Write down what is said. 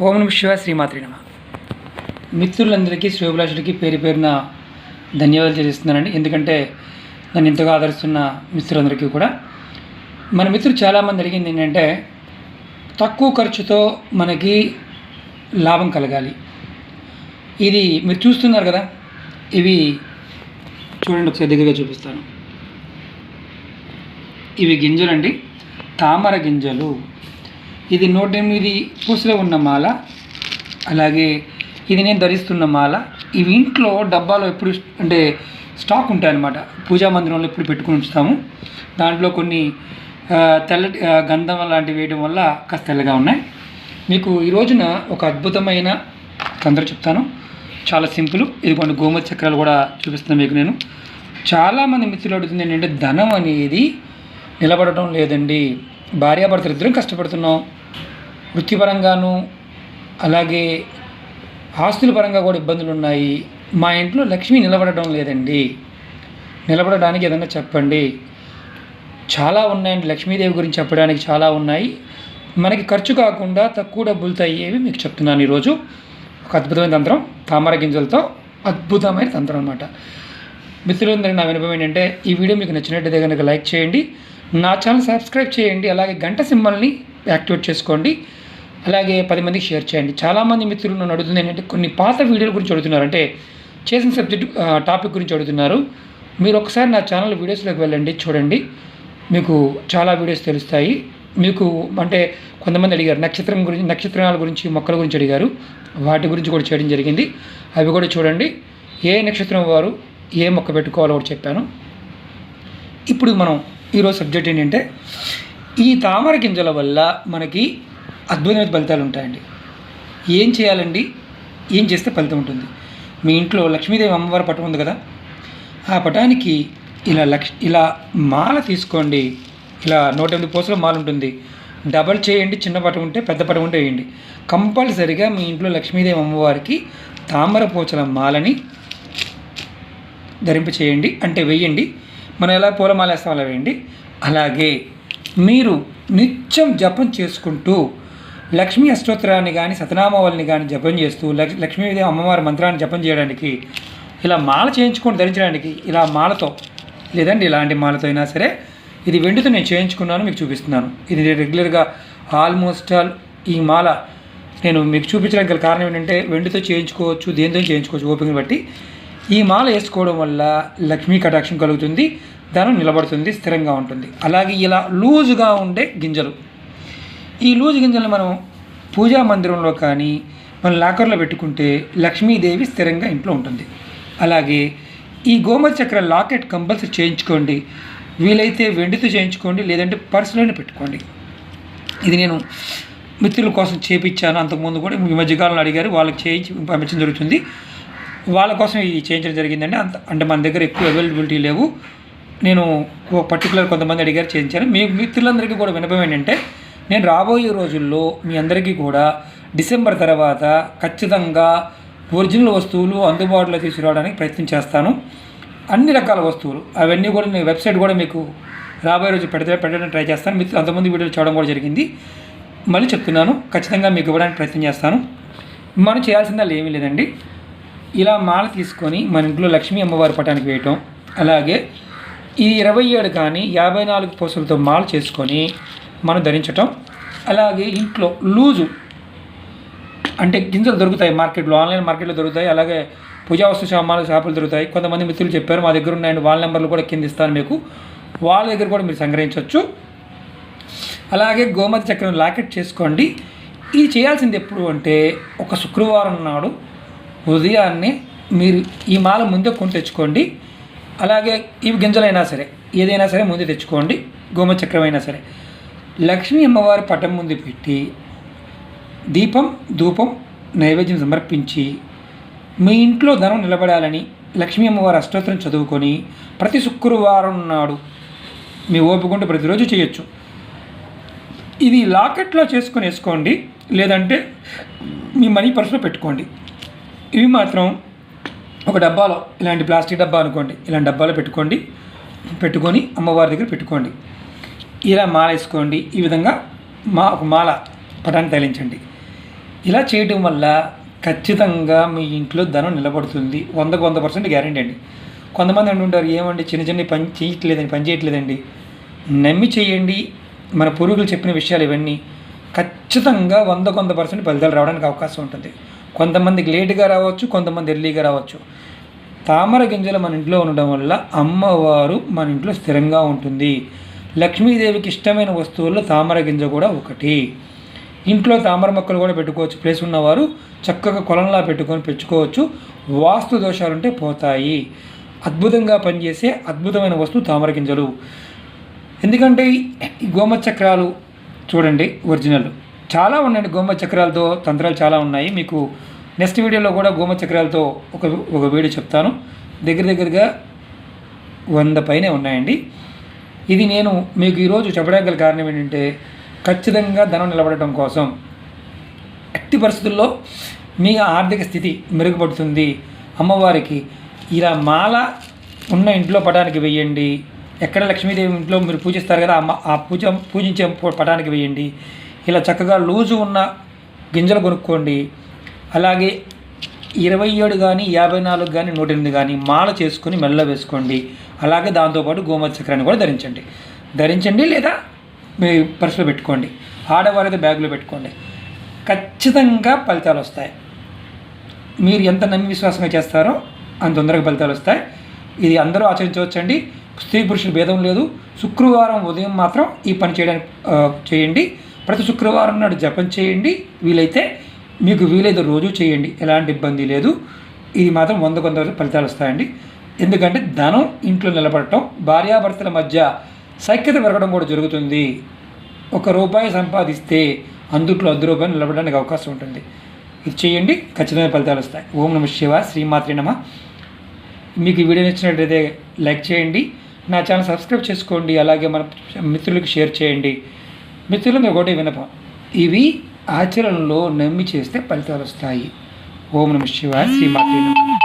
ఓం నమ శివ శ్రీమాత్రి నమ. మిత్రులందరికీ శ్రేభిలాషులకి పేరు పేరున ధన్యవాదాలు తెలియజేస్తున్నానండి. ఎందుకంటే నన్ను ఎంతగా ఆదరిస్తున్న మిత్రులందరికీ కూడా. మన మిత్రులు చాలామంది అడిగింది ఏంటంటే తక్కువ ఖర్చుతో మనకి లాభం కలగాలి. ఇది మీరు చూస్తున్నారు కదా? ఇవి చూడండి ఒకసారి దగ్గరగా చూపిస్తాను. ఇవి గింజలండి. తామర గింజలు. ఇది నూట ఎనిమిది పూసలో ఉన్న మాల అలాగే ఇది నేను ధరిస్తున్న మాల. ఇవి ఇంట్లో డబ్బాలో ఎప్పుడు అంటే స్టాక్ ఉంటాయన్నమాట పూజా మందిరంలో ఎప్పుడు పెట్టుకుని ఉంచుతాము. దాంట్లో కొన్ని తెల్లటి గంధం లాంటివి వేయడం వల్ల కాస్త తెల్లగా ఉన్నాయి. మీకు ఈ రోజున ఒక అద్భుతమైన తొందర చెప్తాను. చాలా సింపుల్. ఇదిగోండి గోమతి చక్రాలు కూడా చూపిస్తున్నాను మీకు నేను. చాలామంది మిత్రులు అడుగుతుంది ఏంటంటే ధనం అనేది నిలబడటం లేదండి. భార్యాభర్తలు ఇద్దరం కష్టపడుతున్నాం. వృత్తిపరంగాను అలాగే ఆస్తుల పరంగా కూడా ఇబ్బందులు ఉన్నాయి మా ఇంట్లో లక్ష్మి నిలబడటం లేదండి. నిలబడడానికి ఏదైనా చెప్పండి. చాలా ఉన్నాయండి. లక్ష్మీదేవి గురించి చెప్పడానికి చాలా ఉన్నాయి. మనకి ఖర్చు కాకుండా తక్కువ డబ్బులతో అయ్యేవి మీకు చెప్తున్నాను ఈరోజు. ఒక అద్భుతమైన తంత్రం. తామర గింజలతో అద్భుతమైన తంత్రం అనమాట మిత్రులందరికీ నా వినపం ఏంటంటే ఈ వీడియో మీకు నచ్చినట్టయితే కనుక లైక్ చేయండి. నా ఛానల్ సబ్స్క్రైబ్ చేయండి. అలాగే గంట సింబల్ని యాక్టివేట్ చేసుకోండి. అలాగే పది మందికి షేర్ చేయండి. చాలామంది మిత్రులు నన్ను అడుగుతుంది ఏంటంటే కొన్ని పాత వీడియోల గురించి అడుగుతున్నారు. అంటే చేసిన సబ్జెక్ట్ టాపిక్ గురించి అడుగుతున్నారు. మీరు ఒకసారి నా ఛానల్ వీడియోస్లోకి వెళ్ళండి చూడండి. మీకు చాలా వీడియోస్ తెలుస్తాయి. మీకు అంటే కొంతమంది అడిగారు నక్షత్రం గురించి నక్షత్రాల గురించి మొక్కల గురించి అడిగారు. వాటి గురించి కూడా చేయడం జరిగింది. అవి కూడా చూడండి. ఏ నక్షత్రం వారు ఏ మొక్క పెట్టుకోవాలో కూడా చెప్పాను. ఇప్పుడు మనం ఈరోజు సబ్జెక్ట్ ఏంటంటే ఈ తామర గింజల వల్ల మనకి అద్భుతమైన ఫలితాలు ఉంటాయండి. ఏం చేయాలండి? ఏం చేస్తే ఫలితం ఉంటుంది? మీ ఇంట్లో లక్ష్మీదేవి అమ్మవారి పటం ఉంది కదా? ఆ పటానికి ఇలా లక్ష్ ఇలా మాల తీసుకోండి. ఇలా నూట ఎనిమిది పూసల మాల ఉంటుంది. డబల్ చేయండి చిన్న పటం ఉంటే పెద్ద పటం ఉంటే వేయండి. కంపల్సరిగా మీ ఇంట్లో లక్ష్మీదేవి అమ్మవారికి తామర పూచల మాలని ధరింప చేయండి. అంటే వెయ్యండి మనం ఎలా పూలమాల వేస్తాం అలా వేయండి. అలాగే మీరు నిత్యం జపం చేసుకుంటూ లక్ష్మీ అష్టోత్తరాన్ని కానీ సతనామావళిని కానీ జపం చేస్తూ లక్ష్ లక్ష్మీదేవి అమ్మవారి మంత్రాన్ని జపం చేయడానికి ఇలా మాల చేయించుకొని ధరించడానికి ఇలా మాలతో లేదండి ఇలాంటి మాలతో అయినా సరే ఇది వెండితో నేను చేయించుకున్నాను మీకు చూపిస్తున్నాను. ఇది రెగ్యులర్గా ఆల్మోస్ట్ ఆల్ ఈ మాల నేను మీకు చూపించడానికి గల కారణం ఏంటంటే వెండితో చేయించుకోవచ్చు దేనితో చేయించుకోవచ్చు ఓపికని బట్టి. ఈ మాల వేసుకోవడం వల్ల లక్ష్మీ కటాక్షం కలుగుతుంది ధనం నిలబడుతుంది స్థిరంగా ఉంటుంది. అలాగే ఇలా లూజుగా ఉండే గింజలు. ఈ లూజు గింజలను మనం పూజా మందిరంలో కానీ మన లాకర్లో పెట్టుకుంటే లక్ష్మీదేవి స్థిరంగా ఇంట్లో ఉంటుంది. అలాగే ఈ గోమతి చక్ర లాకెట్ కంపల్సరీ చేయించుకోండి. వీలైతే వెండితో చేయించుకోండి లేదంటే పర్సులోనే పెట్టుకోండి. ఇది నేను మిత్రుల కోసం చేపించాను. అంతకుముందు కూడా ఈ మధ్యకాలంలో అడిగారు వాళ్ళకి చేయించి పంపించడం జరుగుతుంది. వాళ్ళ కోసం ఇది చేయించడం జరిగిందండి. అంత అంటే మన దగ్గర ఎక్కువ అవైలబిలిటీ లేవు. నేను పర్టికులర్ కొంతమంది అడిగారు చేయించాను. మీ మిత్రులందరికీ కూడా వినపం ఏంటంటే నేను రాబోయే రోజుల్లో మీ అందరికీ కూడా డిసెంబర్ తర్వాత ఖచ్చితంగా ఒరిజినల్ వస్తువులు అందుబాటులో తీసుకురావడానికి ప్రయత్నం చేస్తాను. అన్ని రకాల వస్తువులు అవన్నీ కూడా నేను వెబ్సైట్ కూడా మీకు రాబోయే రోజు పెడితే పెట్టడానికి ట్రై చేస్తాను. మిత్రులు అంతమంది వీడియోలు చూడడం కూడా జరిగింది. మళ్ళీ చెప్తున్నాను ఖచ్చితంగా మీకు ఇవ్వడానికి ప్రయత్నం చేస్తాను. మనం చేయాల్సిందా ఏమీ లేదండి. ఇలా మాల తీసుకొని మన ఇంట్లో లక్ష్మీ అమ్మవారి పటానికి వేయటం అలాగే ఈ ఇరవై ఏడు కానీ యాభై నాలుగు పూసలతో మాల చేసుకొని మనం ధరించటం. అలాగే ఇంట్లో లూజు అంటే గింజలు దొరుకుతాయి మార్కెట్లో ఆన్లైన్ మార్కెట్లో దొరుకుతాయి. అలాగే పూజా వస్తు సామాన్లు షాపులు దొరుకుతాయి. కొంతమంది మిత్రులు చెప్పారు మా దగ్గర ఉన్నాయండి వాళ్ళ నెంబర్లు కూడా కింద ఇస్తాను మీకు. వాళ్ళ దగ్గర కూడా మీరు సంగ్రహించవచ్చు. అలాగే గోమతి చక్రం లాకెట్ చేసుకోండి. ఇది చేయాల్సింది ఎప్పుడు అంటే ఒక శుక్రవారం నాడు ఉదయాన్నే మీరు ఈ మాల ముందే కొని తెచ్చుకోండి. అలాగే ఇవి గింజలైనా సరే ఏదైనా సరే ముందే తెచ్చుకోండి. గోమతి చక్రం అయినా సరే. లక్ష్మీ అమ్మవారి పటం ముందు పెట్టి దీపం ధూపం నైవేద్యం సమర్పించి మీ ఇంట్లో ధనం నిలబడాలని లక్ష్మీ అమ్మవారి అష్టోత్తరం చదువుకొని ప్రతి శుక్రవారం నాడు మీ ఓపికంటే ప్రతిరోజు చేయొచ్చు. ఇది లాకెట్లో చేసుకొని వేసుకోండి లేదంటే మీ మనీ పర్సులో పెట్టుకోండి. ఇవి మాత్రం ఒక డబ్బాలో ఇలాంటి ప్లాస్టిక్ డబ్బా అనుకోండి ఇలాంటి డబ్బాలో పెట్టుకోండి పెట్టుకొని అమ్మవారి దగ్గర పెట్టుకోండి. ఇలా మాల వేసుకోండి. ఈ విధంగా మా ఒక మాల పటాన్ని తగిలించండి. ఇలా చేయడం వల్ల ఖచ్చితంగా మీ ఇంట్లో ధనం నిలబడుతుంది. వందకు వంద పర్సెంట్ గ్యారంటీ అండి. కొంతమంది అంటుంటారు ఏమండి చిన్న చిన్న పని చేయట్లేదండి పని చేయట్లేదండి. నమ్మి చేయండి. మన పూర్వీకులు చెప్పిన విషయాలు ఇవన్నీ. ఖచ్చితంగా వంద కొంత పర్సెంట్ ఫలితాలు రావడానికి అవకాశం ఉంటుంది. కొంతమందికి లేటుగా రావచ్చు కొంతమంది ఎర్లీగా రావచ్చు. తామర గింజలు మన ఇంట్లో ఉండడం వల్ల అమ్మవారు మన ఇంట్లో స్థిరంగా ఉంటుంది. లక్ష్మీదేవికి ఇష్టమైన వస్తువుల్లో తామర గింజ కూడా ఒకటి. ఇంట్లో తామర మొక్కలు కూడా పెట్టుకోవచ్చు. ప్లేస్ ఉన్నవారు చక్కగా కొలంలా పెట్టుకొని పెంచుకోవచ్చు. వాస్తు దోషాలుంటే పోతాయి. అద్భుతంగా పనిచేసే అద్భుతమైన వస్తువు తామర గింజలు. ఎందుకంటే ఈ గోమ చక్రాలు చూడండి ఒరిజినల్. చాలా ఉన్నాయండి గోమ చక్రాలతో తంత్రాలు చాలా ఉన్నాయి. మీకు నెక్స్ట్ వీడియోలో కూడా గోమ చక్రాలతో ఒక ఒక వీడియో చెప్తాను. దగ్గర దగ్గరగా వంద పైనే ఉన్నాయండి. ఇది నేను మీకు ఈరోజు చెప్పడానికి గల కారణం ఏంటంటే ఖచ్చితంగా ధనం నిలబడటం కోసం. అట్టి పరిస్థితుల్లో మీ ఆర్థిక స్థితి మెరుగుపడుతుంది. అమ్మవారికి ఇలా మాల ఉన్న ఇంట్లో పటానికి వెయ్యండి ఎక్కడ లక్ష్మీదేవి ఇంట్లో మీరు పూజిస్తారు కదా అమ్మ ఆ పూజ పూజించే పటానికి వేయండి. ఇలా చక్కగా లూజు ఉన్న గింజలు కొనుక్కోండి. అలాగే ఇరవై ఏడు కానీ యాభై నాలుగు కానీ నూట ఎనిమిది కానీ మాల చేసుకొని మెల్ల వేసుకోండి. అలాగే దాంతోపాటు గోమతి చక్రాన్ని కూడా ధరించండి. ధరించండి లేదా మీ పర్సులో పెట్టుకోండి. ఆడవారైతే బ్యాగులో పెట్టుకోండి. ఖచ్చితంగా ఫలితాలు వస్తాయి. మీరు ఎంత నమ్మి విశ్వాసంగా చేస్తారో అంత తొందరగా ఫలితాలు వస్తాయి. ఇది అందరూ ఆచరించవచ్చండి. స్త్రీ పురుషుల భేదం లేదు. శుక్రవారం ఉదయం మాత్రం ఈ పని చేయడానికి చేయండి. ప్రతి శుక్రవారం నాడు జపం చేయండి. వీలైతే మీకు వీలైతే రోజు చేయండి ఎలాంటి ఇబ్బంది లేదు. ఇది మాత్రం వంద కొంత ఫలితాలు వస్తాయండి. ఎందుకంటే ధనం ఇంట్లో నిలబడటం భార్యాభర్తల మధ్య సైక్యత పెరగడం కూడా జరుగుతుంది. ఒక రూపాయి సంపాదిస్తే అందుట్లో అర్ధ రూపాయలు నిలబడడానికి అవకాశం ఉంటుంది. ఇది చేయండి ఖచ్చితమైన ఫలితాలు వస్తాయి. ఓం నమ శివ శ్రీమాత్రి నమ. మీకు ఈ వీడియో నచ్చినట్లయితే లైక్ చేయండి. నా ఛానల్ సబ్స్క్రైబ్ చేసుకోండి. అలాగే మన మిత్రులకు షేర్ చేయండి. మిత్రులందరూ ఒకటే వినపం ఇవి ఆచరణలో నమ్మి చేస్తే ఫలితాలు వస్తాయి. ఓం నమ శివాయ. శ్రీమాత్రి నమ.